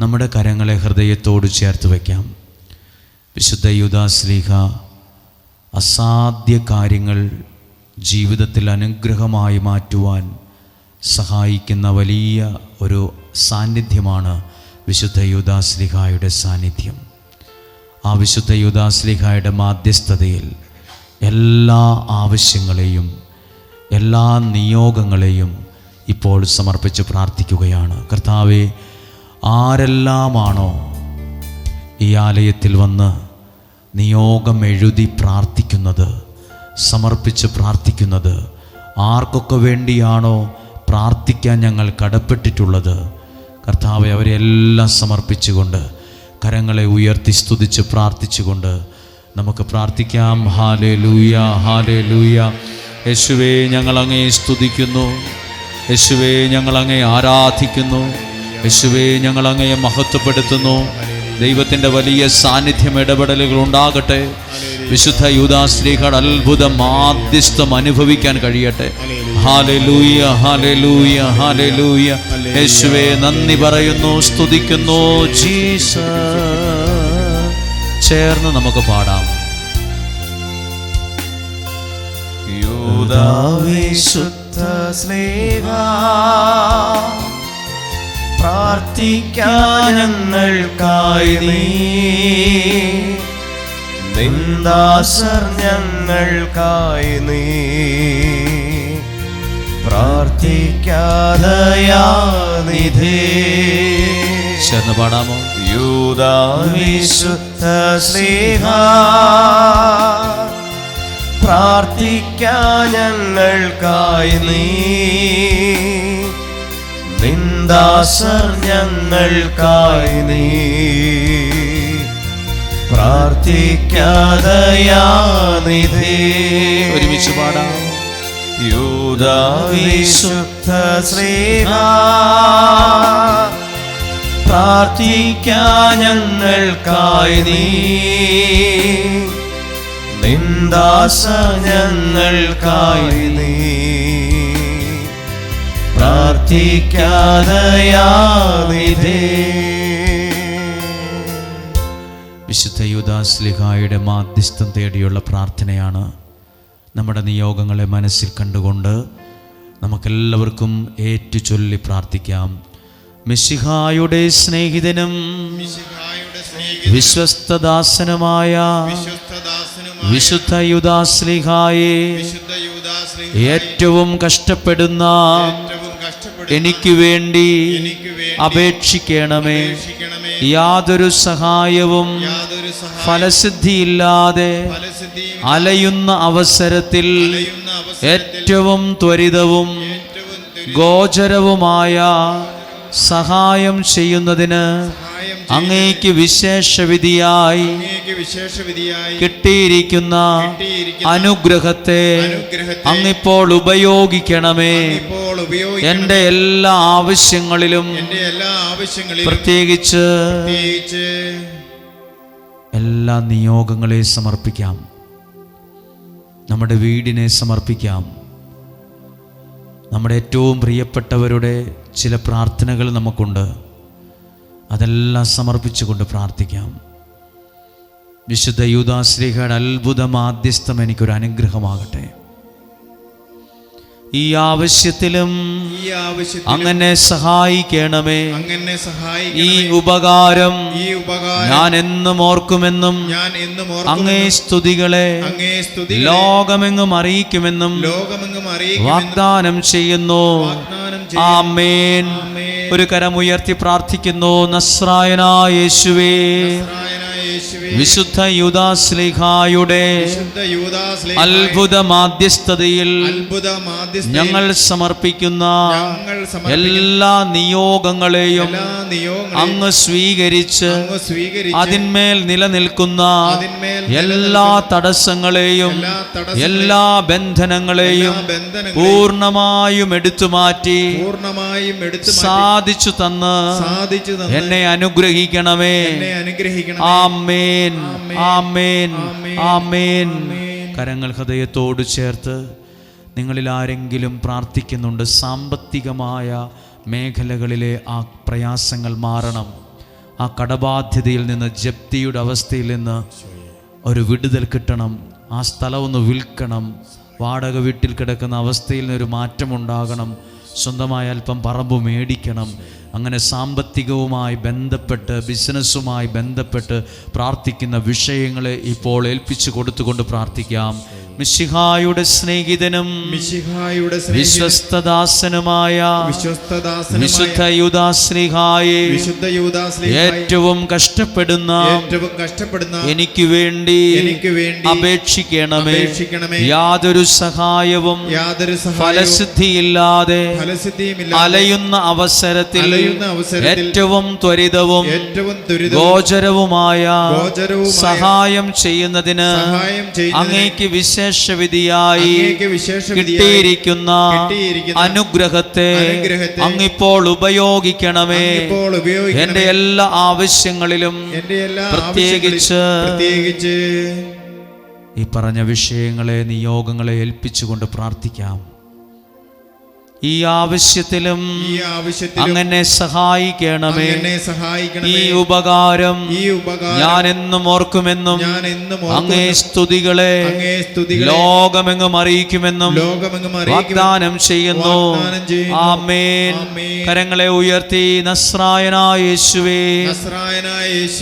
നമ്മുടെ കരങ്ങളെ ഹൃദയത്തോട് ചേർത്ത് വയ്ക്കാം വിശുദ്ധ യുദാസ്ലീഹ അസാധ്യ കാര്യങ്ങൾ ജീവിതത്തിൽ അനുഗ്രഹമായി മാറ്റുവാൻ സഹായിക്കുന്ന വലിയ ഒരു സാന്നിധ്യമാണ് വിശുദ്ധ യുദാസ്ലിഹായുടെ സാന്നിധ്യം. ആ വിശുദ്ധ യുദാസ്ലിഹായുടെ മാധ്യസ്ഥതയിൽ എല്ലാ ആവശ്യങ്ങളെയും എല്ലാ നിയോഗങ്ങളെയും ഇപ്പോൾ സമർപ്പിച്ച് പ്രാർത്ഥിക്കുകയാണ്. കർത്താവെ ആരെല്ലാമാണോ ഈ ആലയത്തിൽ വന്ന് നിയോഗം എഴുതി പ്രാർത്ഥിക്കുന്നത് സമർപ്പിച്ച് പ്രാർത്ഥിക്കുന്നത്? ആർക്കൊക്കെ വേണ്ടിയാണോ പ്രാർത്ഥിക്കാൻ ഞങ്ങൾ കടപ്പെട്ടിട്ടുള്ളത്? കർത്താവെ അവരെല്ലാം സമർപ്പിച്ചുകൊണ്ട് കരങ്ങളെ ഉയർത്തി സ്തുതിച്ച് പ്രാർത്ഥിച്ചുകൊണ്ട് നമുക്ക് പ്രാർത്ഥിക്കാം. ഹാലേ ലൂയ ഹാലേ ലൂയ യേശുവേ ഞങ്ങളങ്ങേ സ്തുതിക്കുന്നു. യേശുവേ ഞങ്ങളങ്ങേ ആരാധിക്കുന്നു. യേശുവേ ഞങ്ങൾ അങ്ങയെ മഹത്വപ്പെടുത്തുന്നു. ദൈവത്തിന്റെ വലിയ സാന്നിധ്യം ഇടപെടലുകൾ ഉണ്ടാകട്ടെ. വിശുദ്ധ യൂദാശ്രീകൾ അത്ഭുത മാധ്യസ്ഥം അനുഭവിക്കാൻ കഴിയട്ടെ. ഹാലലൂയ ഹാലലൂയ ഹാലലൂയ യേശുവേ നന്ദി പറയുന്നു സ്തുതിക്കുന്നു. ജീസ ചേർന്ന് നമുക്ക് പാടാം. യൂദാവിശുദ്ധ സ്നേഹ. നീ. നിന്ദാസർ ഞങ്ങൾക്കായി നീ പ്രാർത്ഥിക്കാതയാനിധേ ചേർന്ന് പാടാമോ? യൂദാവിശുദ്ധ സ്നേഹ. പ്രാർത്ഥിക്കാൻ ഞങ്ങൾക്കായി നീ. നിന്ദാസർ ഞങ്ങൾക്കായി നീ പ്രാർത്ഥിക്കാതയാനിധേ ഒരുമിച്ച് പാടാം. യൂതാവിശുദ്ധ സ്നേഹ പ്രാർത്ഥിക്കാൻ ഞങ്ങൾക്കായി നീ നിന്ദാസ ഞങ്ങൾക്കായി നീ പ്രാർത്ഥിക്കാതയാനിധേ വിശുദ്ധ യുദാസ്ലിഹായുടെ മാധ്യസ്ഥം തേടിയുള്ള പ്രാർത്ഥനയാണ് നമ്മുടെ നിയോഗങ്ങളെ മനസ്സിൽ കണ്ടുകൊണ്ട് നമുക്കെല്ലാവർക്കും ഏറ്റു ചൊല്ലി പ്രാർത്ഥിക്കാം. മിശിഹായുടെ സ്നേഹിതനും വിശ്വസ്തദാസനുമായ വിശുദ്ധ യുദാസ്ലിഹായെ വിശുദ്ധ ഏറ്റവും കഷ്ടപ്പെടുന്ന എനിക്ക് വേണ്ടി അപേക്ഷിക്കണമേ. യാതൊരു സഹായവും ഫലസിദ്ധിയില്ലാതെ അലയുന്ന അവസരത്തിൽ ഏറ്റവും ത്വരിതവും ഗോചരവുമായ സഹായം ചെയ്യുന്നതിന് അങ്ങേക്ക് വിശേഷവിധിയായി കിട്ടിയിരിക്കുന്ന അനുഗ്രഹത്തെ അങ്ങിപ്പോൾ ഉപയോഗിക്കണമേ. ഉപയോഗിക്കണം. എന്റെ എല്ലാ ആവശ്യങ്ങളിലും എന്റെ എല്ലാ ആവശ്യങ്ങളിലും പ്രത്യേകിച്ച് എല്ലാ നിയോഗങ്ങളെ സമർപ്പിക്കാം. നമ്മുടെ വീടിനെ സമർപ്പിക്കാം. നമ്മുടെ ഏറ്റവും പ്രിയപ്പെട്ടവരുടെ ചില പ്രാർത്ഥനകൾ നമുക്കുണ്ട്. അതെല്ലാം സമർപ്പിച്ചുകൊണ്ട് പ്രാർത്ഥിക്കാം. വിശുദ്ധ യൂതാശ്രീഹയുടെ അത്ഭുത മാധ്യസ്ഥം എനിക്കൊരു അനുഗ്രഹമാകട്ടെ ഈ ആവശ്യത്തിലും അങ്ങനെ സഹായിക്കണമേ. അങ്ങനെ ഈ ഉപകാരം ഈ ഉപകാരം ഞാൻ എന്നും ഓർക്കുമെന്നും ഞാൻ എന്നും അങ്ങേ സ്തുതികളെ അങ്ങേ സ്തുതി ലോകമെങ്ങും അറിയിക്കുമെന്നും ലോകമെങ്ങും അറിയിക്കും വാഗ്ദാനം ചെയ്യുന്നു. ആമേൻ. ഒരു കരമുയർത്തി പ്രാർത്ഥിക്കുന്നു. നസ്രായനായ യേശുവേ, വിശുദ്ധ യൂദാസ്ലിഹായുടെ അത്ഭുത മാധ്യസ്ഥതയിൽ ഞങ്ങൾ സമർപ്പിക്കുന്ന എല്ലാ നിയോഗങ്ങളെയും അങ്ങ് സ്വീകരിച്ച് അതിന്മേൽ നിലനിൽക്കുന്ന എല്ലാ തടസ്സങ്ങളെയും എല്ലാ ബന്ധനങ്ങളെയും പൂർണമായും എടുത്തു മാറ്റി സാധിച്ചു തന്ന് എന്നെ അനുഗ്രഹിക്കണമേ. ആ ആമേൻ. ആമേൻ. ആമേൻ. കരങ്ങൾ ഹൃദയത്തോട് ചേർത്ത് നിങ്ങളിൽ ആരെങ്കിലും പ്രാർത്ഥിക്കുന്നുണ്ട് സാമ്പത്തികമായ മേഖലകളിലെ ആ പ്രയാസങ്ങൾ മാറണം. ആ കടബാധ്യതയിൽ നിന്ന് ജപ്തിയുടെ അവസ്ഥയിൽ നിന്ന് ഒരു വിടുതൽ കിട്ടണം ആ സ്ഥലം ഒന്ന് വിൽക്കണം. വാടക വീട്ടിൽ കിടക്കുന്ന അവസ്ഥയിൽ നിന്നൊരു ഒരു മാറ്റമുണ്ടാകണം. സ്വന്തമായി അല്പം പറമ്പ് മേടിക്കണം. അങ്ങനെ സാമ്പത്തികവുമായി ബന്ധപ്പെട്ട് ബിസിനസ്സുമായി ബന്ധപ്പെട്ട് പ്രാർത്ഥിക്കുന്ന വിഷയങ്ങളെ ഇപ്പോൾ ഏൽപ്പിച്ചു കൊടുത്തുകൊണ്ട് പ്രാർത്ഥിക്കാം. മിശിഹായുടെ സ്നേഹിതനും മിശിഹായുടെ വിശ്വസ്തദാസനുമായ വിശുദ്ധ യുദാശ്രീഹായെ ഏറ്റവും കഷ്ടപ്പെടുന്ന ഏറ്റവും കഷ്ടപ്പെടുന്ന എനിക്ക് വേണ്ടി എനിക്ക് വേണ്ടി അപേക്ഷിക്കണമേ അപേക്ഷിക്കണമേ. യാതൊരു സഹായവും യാതൊരു ഫലസിദ്ധിയില്ലാതെ അലയുന്ന അവസരത്തിൽ അലയുന്ന അവസരത്തിൽ ഏറ്റവും ത്വരിതവും ഏറ്റവും ഗോചരവുമായ ഗോചരവുമായ സഹായം ചെയ്യുന്നതിന് അങ്ങേക്ക് അങ്ങേക്ക് വിശേഷവിധിയായി കിട്ടിയിരിക്കുന്ന അനുഗ്രഹത്തെ അങ്ങിപ്പോൾ ഉപയോഗിക്കണമേ. എന്റെ എല്ലാ ആവശ്യങ്ങളിലും പ്രത്യേകിച്ച് ഈ പറഞ്ഞ വിഷയങ്ങളെ നിയോഗങ്ങളെ ഏൽപ്പിച്ചുകൊണ്ട് പ്രാർത്ഥിക്കാം. ഈ ആവശ്യത്തിലും അങ്ങനെ സഹായിക്കണമേ ഈ ഉപകാരം ഞാൻ എന്നും ഓർക്കുമെന്നും അങ്ങേ. സ്തുതികളെ ലോകമെങ്ങും അറിയിക്കുമെന്നും വാഗ്ദാനം ചെയ്യുന്നു. ആമേൻ. കരങ്ങളെ ഉയർത്തി നസ്രായനായ യേശുവേ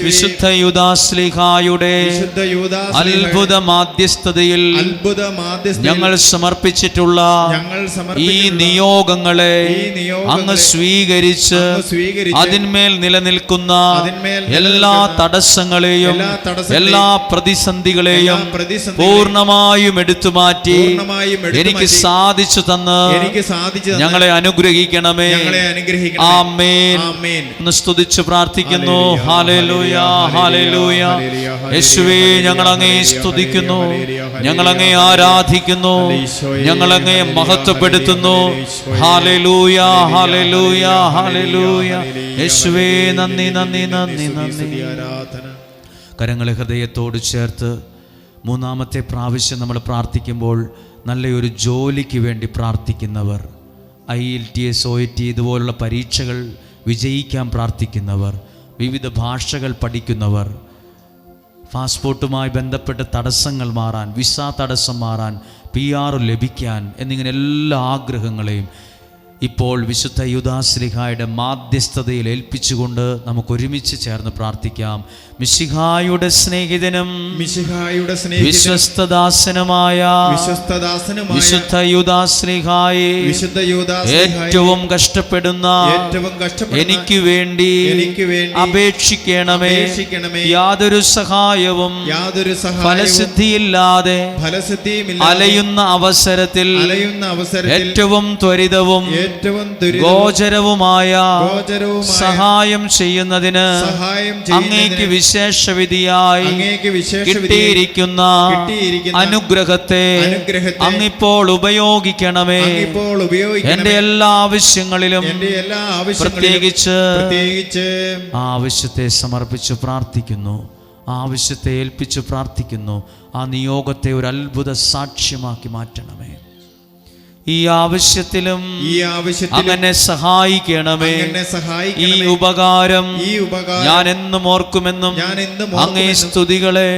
വിശുദ്ധ യുദാസ്ലിഹായുടെ അത്ഭുത മാധ്യസ്ഥതയിൽ ഞങ്ങൾ സമർപ്പിച്ചിട്ടുള്ള ഈ സമർപ്പിച്ചിട്ടുള്ള നിയോഗങ്ങളെ അങ്ങ് സ്വീകരിച്ച് അതിന്മേൽ നിലനിൽക്കുന്ന എല്ലാ തടസ്സങ്ങളെയും എല്ലാ പ്രതിസന്ധികളെയും പൂർണമായും എടുത്തു മാറ്റി എനിക്ക് സാധിച്ചു തന്ന് ഞങ്ങളെ അനുഗ്രഹിക്കണമേ. ആമേൻ. ഒന്ന് സ്തുതിച്ച് പ്രാർത്ഥിക്കുന്നു. ഹല്ലേലൂയ, ഹാലലൂയ ഹാലലൂയ യേശുവേ ഞങ്ങൾ അങ്ങേ സ്തുതിക്കുന്നു. ഞങ്ങൾ അങ്ങേ ആരാധിക്കുന്നു. ഞങ്ങൾ അങ്ങേ മഹത്വപ്പെടുത്തുന്നു. Hallelujah hallelujah hallelujah, hallelujah. യേശുവേ നന്ദി നന്ദി നന്ദി നന്ദി ആരാധന. കരങ്ങളെ ഹൃദയത്തോട് ചേർത്ത് മൂന്നാമത്തെ പ്രാവശ്യം നമ്മൾ പ്രാർത്ഥിക്കുമ്പോൾ നല്ലൊരു ജോലിക്ക് വേണ്ടി പ്രാർത്ഥിക്കുന്നവർ I L T S O T ഇതുപോലുള്ള പരീക്ഷകൾ വിജയിക്കാൻ പ്രാർത്ഥിക്കുന്നവർ വിവിധ ഭാഷകൾ പഠിക്കുന്നവർ പാസ്പോർട്ടുമായി ബന്ധപ്പെട്ട് തടസ്സങ്ങൾ മാറാൻ വിസ തടസ്സം മാറാൻ പി ആർ ലഭിക്കാൻ എന്നിങ്ങനെ എല്ലാ ആഗ്രഹങ്ങളെയും ഇപ്പോൾ വിശുദ്ധ യുദാശ്ലിഹായുടെ മാധ്യസ്ഥതയിൽ ഏൽപ്പിച്ചുകൊണ്ട് നമുക്കൊരുമിച്ച് ചേർന്ന് പ്രാർത്ഥിക്കാം. മിശിഹായുടെ സ്നേഹിതനും മിശിഹായുടെ വിശ്വസ്തദാസനുമായ വിശ്വസ്തദാസനുമായ വിശുദ്ധ യുദാശ്ലിഹായെ വിശുദ്ധ ഏറ്റവും കഷ്ടപ്പെടുന്ന ഏറ്റവും കഷ്ടപ്പെടുന്ന എനിക്ക് വേണ്ടി എനിക്ക് വേണ്ടി അപേക്ഷിക്കണമേ. യാതൊരു സഹായവും യാതൊരു ഫലസിദ്ധിയില്ലാതെ ഫലസിദ്ധിയും അലയുന്ന അവസരത്തിൽ അലയുന്ന അവസരത്തിൽ ഏറ്റവും ത്വരിതവും ഏറ്റവും ഗോചരവുമായ ഗോചരവുമായ സഹായം ചെയ്യുന്നതിന് സഹായം അങ്ങേക്ക് ചെയ്യുന്നതിന് വിശേഷവിധിയായി കിട്ടിയിരിക്കുന്ന അനുഗ്രഹത്തെ അങ്ങിപ്പോൾ ഉപയോഗിക്കണമേ. എന്റെ എല്ലാ ആവശ്യങ്ങളിലും പ്രത്യേകിച്ച് ആവശ്യത്തെ സമർപ്പിച്ച് പ്രാർത്ഥിക്കുന്നു. ആവശ്യത്തെ ഏൽപ്പിച്ച് പ്രാർത്ഥിക്കുന്നു. ആ നിയോഗത്തെ ഒരു അത്ഭുത സാക്ഷ്യമാക്കി മാറ്റണമേ. ഈ ആവശ്യത്തിലും ഈ ആവശ്യത്തിൽ അങ്ങനെ സഹായിക്കണമേ. ഈ ഉപകാരം ഈ ഉപകാരം ഞാൻ എന്നും ഓർക്കുമെന്നും ഞാൻ എന്നും അങ്ങേ സ്തുതികളെ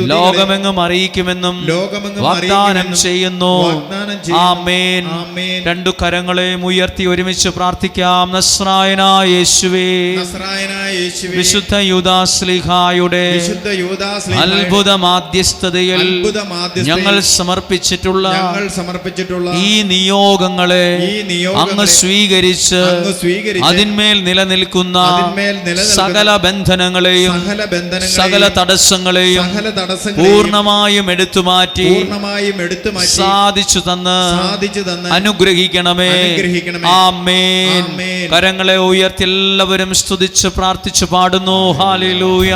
ലോകമെങ്ങും അറിയിക്കുമെന്നും വാഗ്ദാനം ചെയ്യുന്നു. ആമേൻ. രണ്ടു കരങ്ങളെ ഉയർത്തി ഒരുമിച്ച് പ്രാർത്ഥിക്കാം. നസ്രായനായ യേശുവേ വിശുദ്ധ യുദാസ്ലിഹായുടെ അത്ഭുത മാധ്യസ്ഥതയിൽ ഞങ്ങൾ സമർപ്പിച്ചിട്ടുള്ള ഈ നിയോഗങ്ങളെ അങ്ങ് സ്വീകരിച്ച് അതിന്മേൽ നിലനിൽക്കുന്ന സകല ബന്ധനങ്ങളെയും സകല തടസ്സങ്ങളെയും പൂർണമായും എടുത്തു മാറ്റി സാധിച്ചു തന്ന് അനുഗ്രഹിക്കണമേ. ആമേൻ. കരങ്ങളെ ഉയർത്തി എല്ലാവരും സ്തുതിച്ച് പ്രാർത്ഥിച്ചു പാടുന്നു. ഹാലിലൂയ.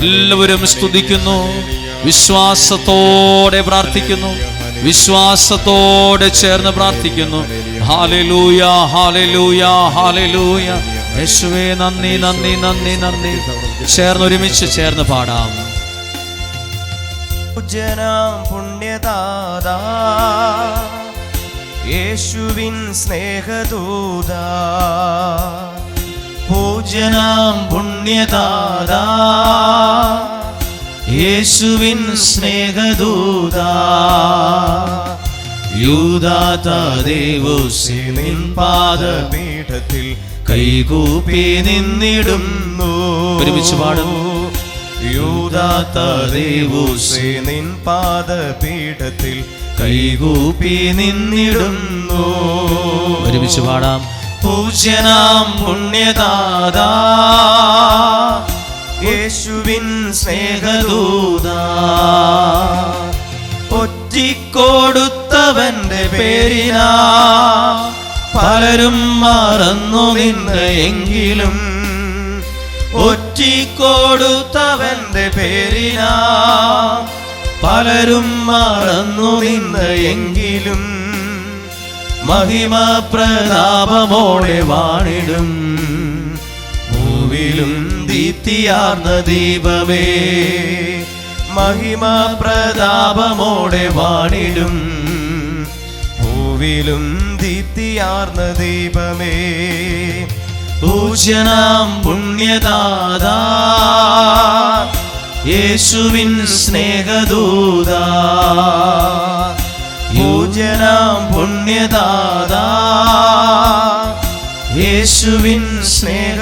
എല്ലാവരും സ്തുതിക്കുന്നു. വിശ്വാസത്തോടെ പ്രാർത്ഥിക്കുന്നു. വിശ്വാസത്തോടെ ചേർന്ന് പ്രാർത്ഥിക്കുന്നു. ഹാലലൂയ ഹാലലൂയ ഹാലലൂയ യേശുവേ നന്ദി നന്ദി നന്ദി നന്ദി. ചേർന്ന് ഒരുമിച്ച് ചേർന്ന് പാടാം. ജനം പുണ്യദാതാ യേശുവിൻ സ്നേഹദൂത. പൂജനാം പുണ്യദാതാ. യേശുവിൻ സ്നേഹദൂത. യൂദാതേവോസിനിൻ പാദപീഠത്തിൽ കൈകൂപ്പി നിന്നിടുന്നു. ഒരുമിച്ച് പാടും. യൂദാതേവോസിനിൻ പാദപീഠത്തിൽ കൈകൂപ്പി നിന്നിടുന്നു. ഒരുമിച്ച് പാടാം. പൂജ്യനാം പുണ്യദാതാ. യേശുവിൻ സ്നേഹദൂത. ഒറ്റിക്കൊടുത്തവന്റെ പേരിനാ. പലരും മറന്നു നിന്ന് എങ്കിലും ഒറ്റിക്കൊടുത്തവന്റെ പേരിനാ. പലരും മറന്നു നിന്ന് എങ്കിലും മഹിമ പ്രതാപമോടെ വാണിടും. ഭൂവിലും ദീപ്തിയാർന്ന ദീപമേ മഹിമ പ്രതാപമോടെ വാണിടും. ഭൂവിലും ദീപ്തിയാർന്ന ദീപമേ പൂജ്യനാം പുണ്യദാതാ യേശുവിൻ സ്നേഹദൂത പൂജനാം പുണ്യദാതാ യേശുവിൻ സ്നേഹദൂത